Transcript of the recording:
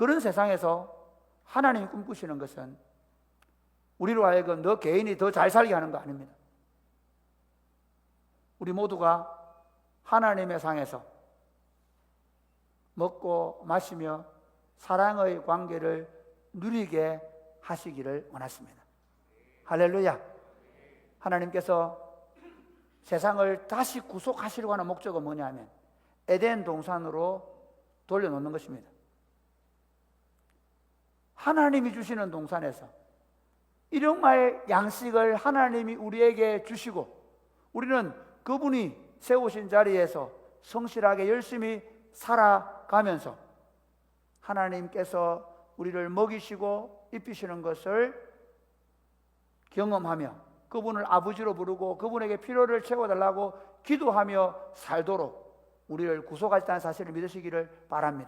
그런 세상에서 하나님이 꿈꾸시는 것은 우리로 하여금 너 개인이 더 잘 살게 하는 거 아닙니다. 우리 모두가 하나님의 상에서 먹고 마시며 사랑의 관계를 누리게 하시기를 원하십니다. 할렐루야. 하나님께서 세상을 다시 구속하시려고 하는 목적은 뭐냐면 에덴 동산으로 돌려놓는 것입니다. 하나님이 주시는 동산에서 일용할 양식을 하나님이 우리에게 주시고 우리는 그분이 세우신 자리에서 성실하게 열심히 살아가면서 하나님께서 우리를 먹이시고 입히시는 것을 경험하며 그분을 아버지로 부르고 그분에게 필요를 채워달라고 기도하며 살도록 우리를 구속하셨다는 사실을 믿으시기를 바랍니다.